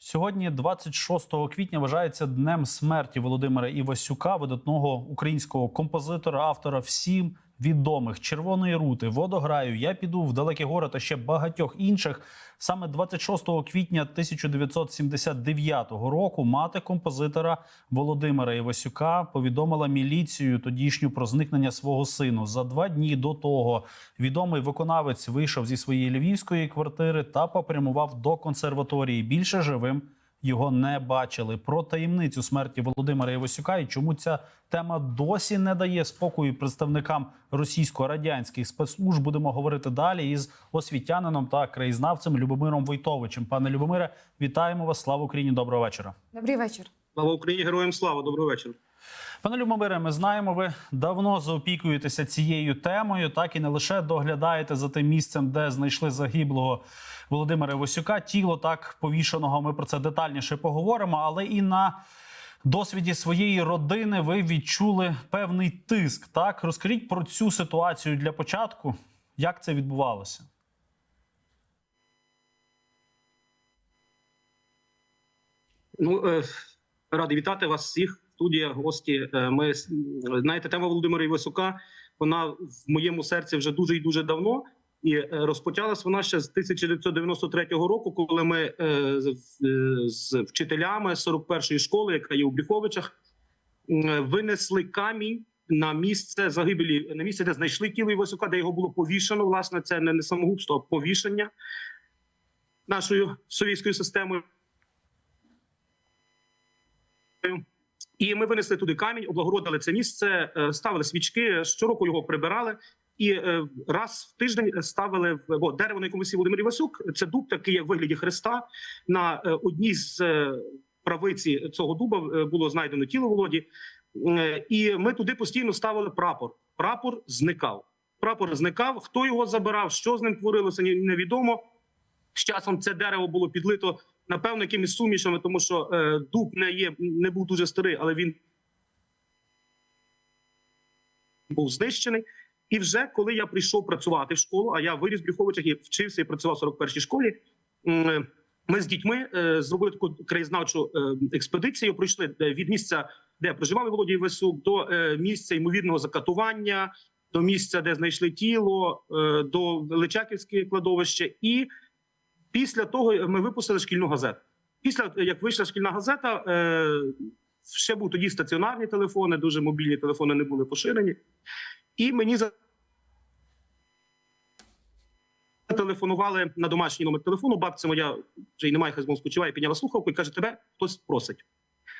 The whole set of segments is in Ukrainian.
Сьогодні, 26 квітня, вважається днем смерті Володимира Івасюка, видатного українського композитора, автора всім відомих червоної рути, водограю. Я піду в далекі гори та ще багатьох інших. Саме 26 квітня 1979 року мати композитора Володимира Івасюка повідомила міліцію тодішню про зникнення свого сину. За два дні до того відомий виконавець вийшов зі своєї львівської квартири та попрямував до консерваторії. Більше живим його не бачили. Про таємницю смерті Володимира Євосюка і чому ця тема досі не дає спокою представникам російсько-радянських спецслужб. Будемо говорити далі із освітянином та краєзнавцем Любомиром Войтовичем. Пане Любомире, вітаємо вас! Слава Україні! Доброго вечора. Добрий вечір. Слава Україні, героям слава, доброго вечора. Пане Любомире, ми знаємо, ви давно заопікуєтеся цією темою, так і не лише доглядаєте за тим місцем, де знайшли загиблого Володимира Івасюка. Тіло так повішеного. Ми про це детальніше поговоримо, але і на досвіді своєї родини ви відчули певний тиск. Так розкажіть про цю ситуацію для початку. Як це відбувалося? Ну е, радий вітати вас всіх. Студія, гості. Е, Ми знаєте, тема Володимира Івасюка. Вона в моєму серці вже дуже і дуже давно. І е, розпочалась вона ще з 1993 року, коли ми е, з, вчителями 41-ї школи, яка є у Бріховичах, винесли камінь на місце загибелі, на місце, де знайшли тіло Івасюка, де його було повішено. Власне, це не самогубство, а повішення нашою совєтською системою. І ми винесли туди камінь, облагородили це місце, е, ставили свічки. Щороку його прибирали. І е, раз в тиждень ставили бо дерево, на якому сів Володимир Івасюк. Це дуб, такий як в вигляді хреста. На е, одній з правиці цього дуба було знайдено тіло Володі, і ми туди постійно ставили прапор. Прапор зникав. Прапор зникав. Хто його забирав, що з ним творилося, невідомо. З часом це дерево було підлито напевно якимись сумішами, тому що е, дуб не є не був дуже старий, але він був знищений. І вже коли я прийшов працювати в школу, а я виріс в Брюховичах і вчився і працював в 41-й школі. Ми з дітьми е, зробили таку краєзнавчу е, експедицію. Пройшли е, від місця, де проживав Володій Весук, до місця ймовірного закатування, до місця, де знайшли тіло, до Личаківське кладовище. І після того ми випустили шкільну газету. Після як вийшла шкільна газета, е, ще був тоді стаціонарні телефони, дуже мобільні телефони не були поширені. І мені за- телефонували на домашній номер телефону. Бабця моя вже й немає, хай спочиває, підняла слухавку і каже: тебе хтось просить.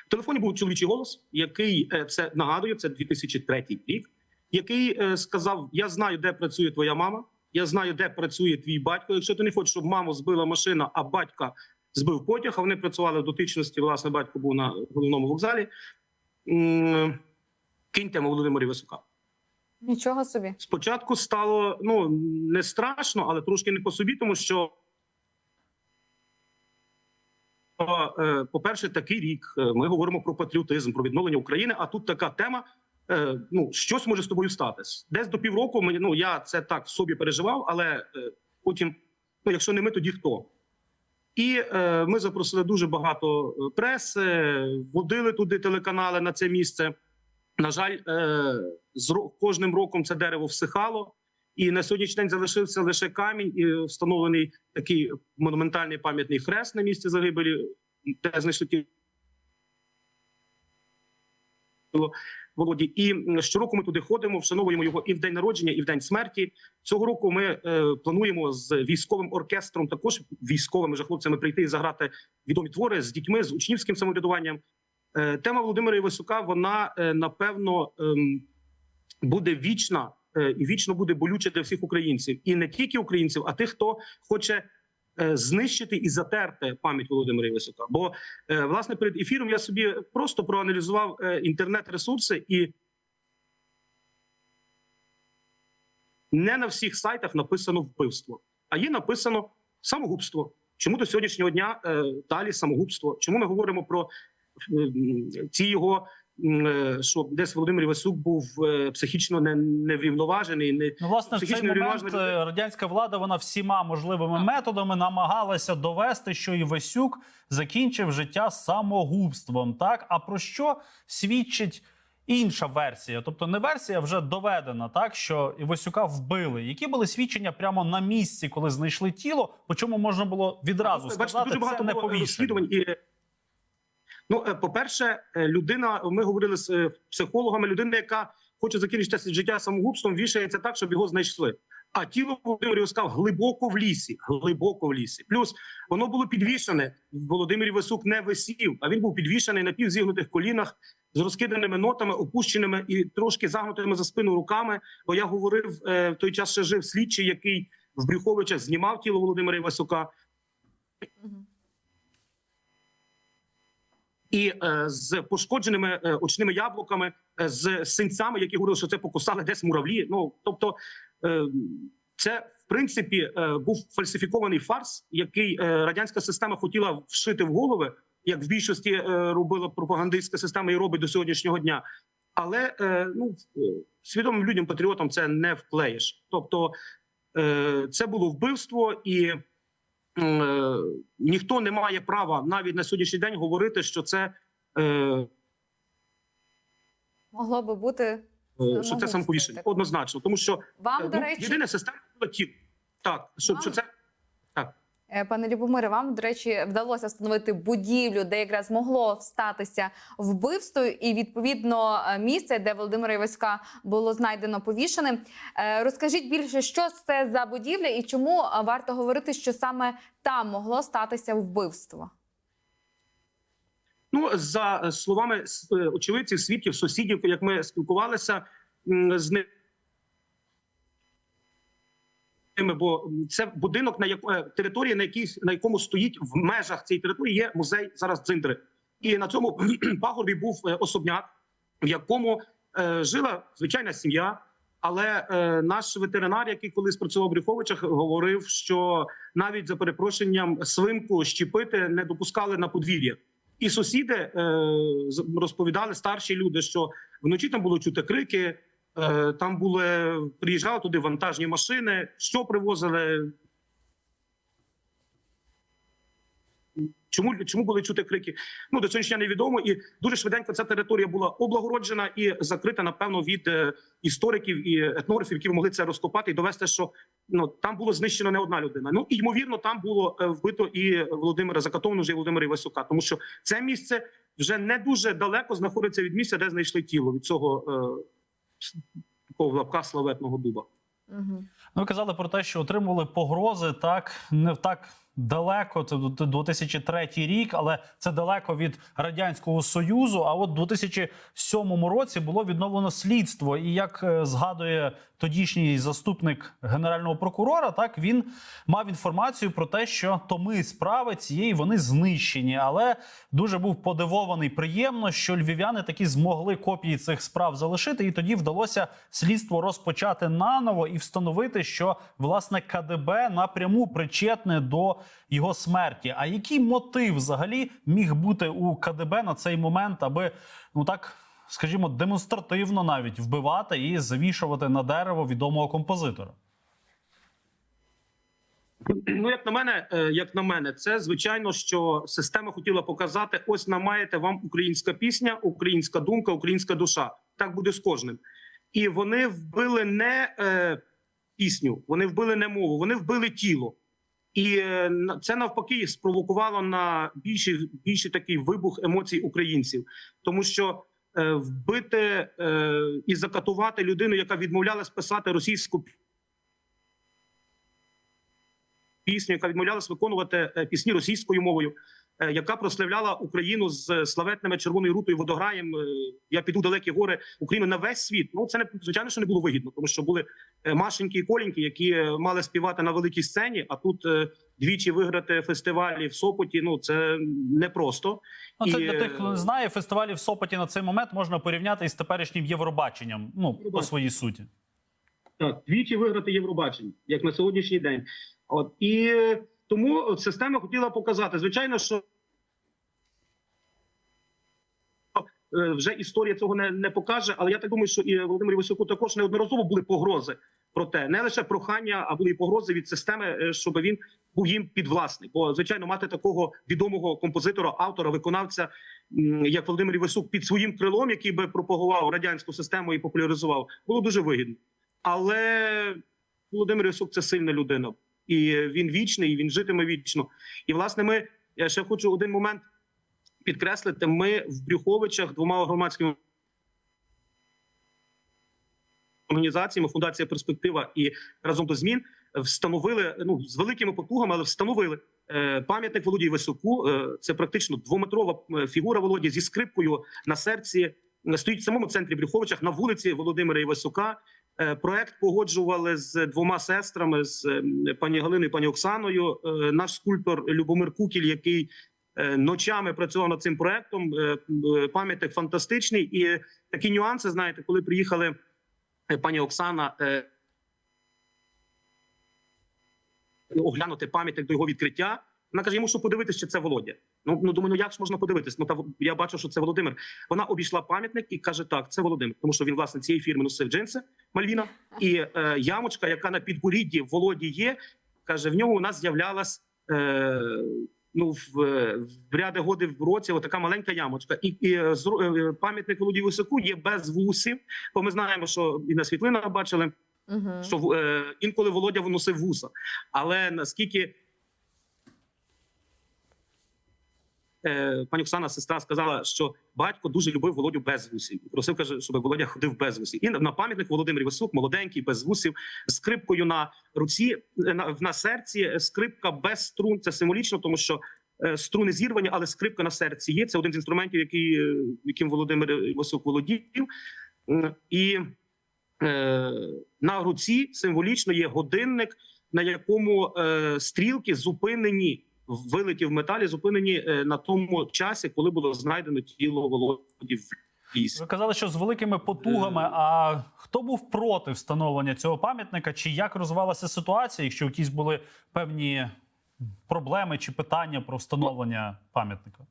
В телефоні був чоловічий голос, який е, це нагадує, це 2003 рік, який е, сказав: Я знаю, де працює твоя мама. Я знаю, де працює твій батько. Якщо ти не хочеш, щоб маму збила машина, а батька збив потяг, а вони працювали в дотичності. Власне, батько був на головному вокзалі. Киньте Володимира Висока. Нічого собі. Спочатку стало ну не страшно, але трошки не по собі, тому що. е, По-перше, такий рік е, ми говоримо про патріотизм, про відновлення України. А тут така тема. Е, Ну, щось може з тобою статись. Десь до півроку мені ну я це так в собі переживав, але е, потім, ну якщо не ми, тоді хто? І е, ми запросили дуже багато е, преси, водили туди телеканали на це місце. На жаль, е, з кожним роком це дерево всихало, і на сьогоднішній день залишився лише камінь і встановлений такий монументальний пам'ятний хрест на місці загибелі, де знайшли Володі. І щороку ми туди ходимо, вшановуємо його і в день народження, і в день смерті. Цього року ми е, плануємо з військовим оркестром, також військовими же хлопцями прийти і заграти відомі твори з дітьми, з учнівським самоврядуванням. Е, Тема Володимира Івасюка, вона е, напевно ем, буде вічна і вічно буде болюча для всіх українців, і не тільки українців, а тих, хто хоче знищити і затерти пам'ять Володимира Івасюка. Бо е, власне перед ефіром я собі просто проаналізував е, інтернет-ресурси, і не на всіх сайтах написано вбивство, а є написано самогубство. Чому до сьогоднішнього дня е, далі самогубство? Чому ми говоримо про е, ці його е, що десь Володимир Івасюк був е, психічно не, неврівноважений. Не Ну, власне, в цей момент е, радянська влада вона всіма можливими методами намагалася довести, що Івасюк закінчив життя самогубством. Так а про що свідчить інша версія? Тобто не версія вже доведена, так що Івасюка вбили. Які були свідчення прямо на місці, коли знайшли тіло? По чому можна було відразу Бачите, сказати, дуже це багато не було розслідувань. І, ну, е, по-перше, е, людина, ми говорили з е, психологами, людина, яка хоче закінчити життя самогубством, вішається так, щоб його знайшли. А тіло Володимир Івасюка глибоко в лісі, глибоко в лісі. Плюс воно було підвішене. Володимир Івасюк не висів, а він був підвішений на півзігнутих колінах з розкиданими нотами, опущеними і трошки загнутими за спину руками. Бо я говорив в той час, ще жив слідчий, який в Брюховичах знімав тіло Володимира Івасюка. І е, з пошкодженими е, очними яблуками, е, з синцями, які говорили, що це покусали десь муравлі. Ну тобто, це в принципі був фальсифікований фарс, який радянська система хотіла вшити в голови, як в більшості робила пропагандистська система і робить до сьогоднішнього дня. Але ну свідомим людям, патріотам, це не вклеїш. Тобто, це було вбивство і. Е, Ніхто не має права навіть на сьогоднішній день говорити, що це е, Могло би бути е, що це самоповішення. Однозначно, тому що вам, е, до ну, речі, єдина система була. Так, що, що це Пане Любомире, вам, до речі, вдалося встановити будівлю, де якраз могло статися вбивство, і відповідно е, місце, де Володимира Іваська було знайдено повішеним. Е, Розкажіть більше, що це за будівля, і чому е, варто говорити, що саме там могло статися вбивство? Ну за е, словами е, очевидців, свідків, сусідів, як ми спілкувалися з ними. Бо це будинок на яку е, території, на якій на якому стоїть в межах цієї території, є музей зараз дзиндри. І на цьому пагорбі був е, особняк, в якому е, жила звичайна сім'я. Але е, наш ветеринар, який колись працював в Брюховичах, говорив, що навіть за перепрошенням свинку щепити не допускали на подвір'я. І сусіди е, розповідали старші люди, що вночі там було чути крики. Е, там були приїжджали туди вантажні машини. Що привозили? Чому чому були чути крики? Ну до сьогоднішнього дня невідомо. І дуже швиденько ця територія була облагороджена і закрита, напевно, від е, істориків і етнографів, які могли це розкопати і довести, що ну там було знищено не одна людина. Ну і ймовірно, там було е, вбито і Володимира Закатовну, і Володимира Івасюка, тому що це місце вже не дуже далеко знаходиться від місця, де знайшли тіло від цього такого в лапках славетного дуба. Угу. Ну, ви казали про те, що отримували погрози так не так далеко. Це 2003 рік, але це далеко від радянського союзу. А от у 2007 році було відновлено слідство. І як е, згадує тодішній заступник генерального прокурора, так він мав інформацію про те, що томи справи цієї вони знищені. Але дуже був подивований приємно, що львів'яни таки змогли копії цих справ залишити, і тоді вдалося слідство розпочати наново і встановити, що власне КДБ напряму причетне до його смерті. А який мотив взагалі міг бути у КДБ на цей момент, аби ну так. Скажімо, демонстративно навіть вбивати і завішувати на дерево відомого композитора. Ну, як на мене, е, як на мене, це звичайно, що система хотіла показати: ось нам маєте вам українська пісня, українська думка, українська душа. Так буде з кожним. І вони вбили не е, пісню, вони вбили не мову, вони вбили тіло. І е, це навпаки спровокувало на більший, більший такий вибух емоцій українців, тому що е, вбити е, і закатувати людину, яка відмовлялась писати російську пісню, яка відмовлялась виконувати е, пісні російською мовою, е, яка прославляла Україну з славетними червоною рутою водограєм. е, Я піду далекі гори Україну на весь світ. Ну це не звичайно, що не було вигідно, тому що були Машеньки і Коліньки, які мали співати на великій сцені. А тут двічі виграти фестивалі в Сопоті. Ну це непросто. Ну, це І, для тих, хто не знає, фестивалі в Сопоті на цей момент можна порівняти із теперішнім Євробаченням. Ну по своїй суті. Так, двічі виграти Євробачення, як на сьогоднішній день. От і тому система хотіла показати. Звичайно, що е, вже історія цього не, не покаже. Але я так думаю, що і Володимиру Високу також неодноразово були погрози про те, не лише прохання, а були і погрози від системи, е, щоб він був їм підвласний. Бо звичайно, мати такого відомого композитора, автора, виконавця, як Володимир Івасюк, під своїм крилом, який би пропагував радянську систему і популяризував, було дуже вигідно. Але Володимир Івасюк – це сильна людина, і він вічний, і він житиме вічно. І власне, ми я ще хочу один момент підкреслити. Ми в Брюховичах двома громадськими організаціями Фундація Перспектива і разом до змін встановили ну з великими потугами, але встановили е, пам'ятник Володії Високу. Е, це практично двометрова е, фігура Володі зі скрипкою на серці. Стоїть в самому центрі Брюховичах на вулиці Володимира Івасюка. Е, Проект погоджували з двома сестрами з е, пані Галиною і пані Оксаною. Е, Наш скульптор Любомир Кукіль, який е, ночами працював над цим проектом. е, е, Пам'ятник фантастичний. І такі нюанси, знаєте, коли приїхали е, пані Оксана. е, Оглянути пам'ятник до його відкриття. Вона каже: я мушу подивитися, чи це Володя. Ну ну думаю, ну як ж можна подивитись? Ну та я бачу, що це Володимир. Вона обійшла пам'ятник і каже: так, це Володимир, тому що він власне цієї фірми носив джинси Мальвіна і е, ямочка, яка на підборідді Володі є. Каже, в нього у нас з'являлась е, ну в, е, в ряди годи в році отака маленька ямочка. І, і е, е, пам'ятник Володі Високу є без вусів. Бо ми знаємо, що і на світлинах бачили Угу. що е, інколи Володя виносив вуса. Але наскільки е, пані Оксана, сестра, сказала, що батько дуже любив Володю без вусів. Просив, каже, щоб Володя ходив без вусів. І на- пам'ятник Володимир Висук, молоденький, без вусів, скрипкою на руці, е, на, на серці, е, скрипка без струн. Це символічно, тому що. е, Струни зірвані, але скрипка на серці є. Це один з інструментів, який, е, яким Володимир Висок володів. І е, на руці символічно є годинник, на якому е, стрілки зупинені в вилиті в металі, зупинені е, на тому часі, коли було знайдено тіло Володі в лісі. Ви казали, що з великими потугами. А хто був проти встановлення цього пам'ятника? Чи як розвивалася ситуація, якщо якісь були певні проблеми чи питання про встановлення пам'ятника?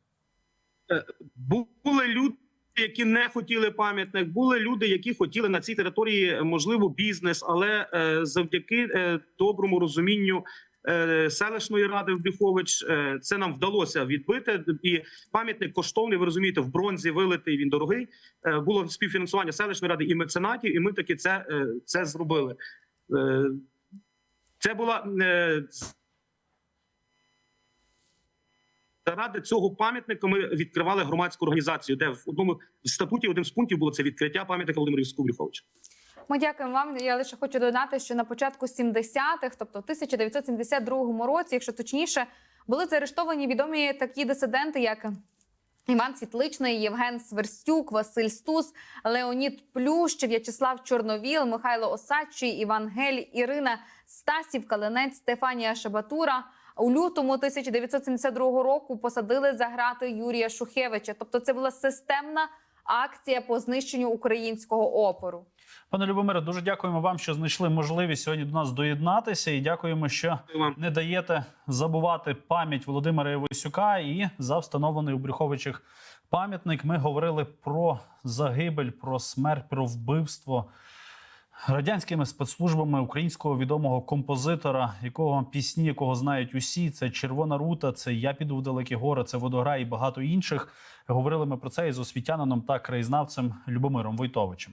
Були люди, які не хотіли пам'ятник, були люди, які хотіли на цій території е, можливо бізнес, але е, завдяки е, доброму розумінню. Е, Селищної ради в Брюхович е, це нам вдалося відбити. І пам'ятник коштовний. Ви розумієте, в бронзі вилитий. Він дорогий. Е, Було співфінансування селищної ради і меценатів, і ми таки це, це зробили. Це була Заради цього пам'ятника ми відкривали громадську організацію, де в одному з статуті один з пунктів було це відкриття пам'ятника Володимиру Івську Брюховича. Ми дякуємо вам. Я лише хочу додати, що на початку 70-х, тобто в 1972 році, якщо точніше, були заарештовані відомі такі дисиденти, як Іван Світличний, Євген Сверстюк, Василь Стус, Леонід Плющ, В'ячеслав Чорновіл, Михайло Осадчий, Іван Гель, Ірина Стасів, Калинець, Стефанія Шабатура. У лютому 1972 року посадили за грати Юрія Шухевича. Тобто, це була системна акція по знищенню українського опору. Пане Любомире, дуже дякуємо вам, що знайшли можливість сьогодні до нас доєднатися, і дякуємо, що Дякую не даєте забувати пам'ять Володимира Івасюка і за встановлений у Брюховичах пам'ятник. Ми говорили про загибель, про смерть, про вбивство радянськими спецслужбами українського відомого композитора, якого пісні, якого знають усі. Це Червона рута, це Я піду в далекі гори, це водограй і багато інших. Говорили ми про це із освітянином та краєзнавцем Любомиром Войтовичем.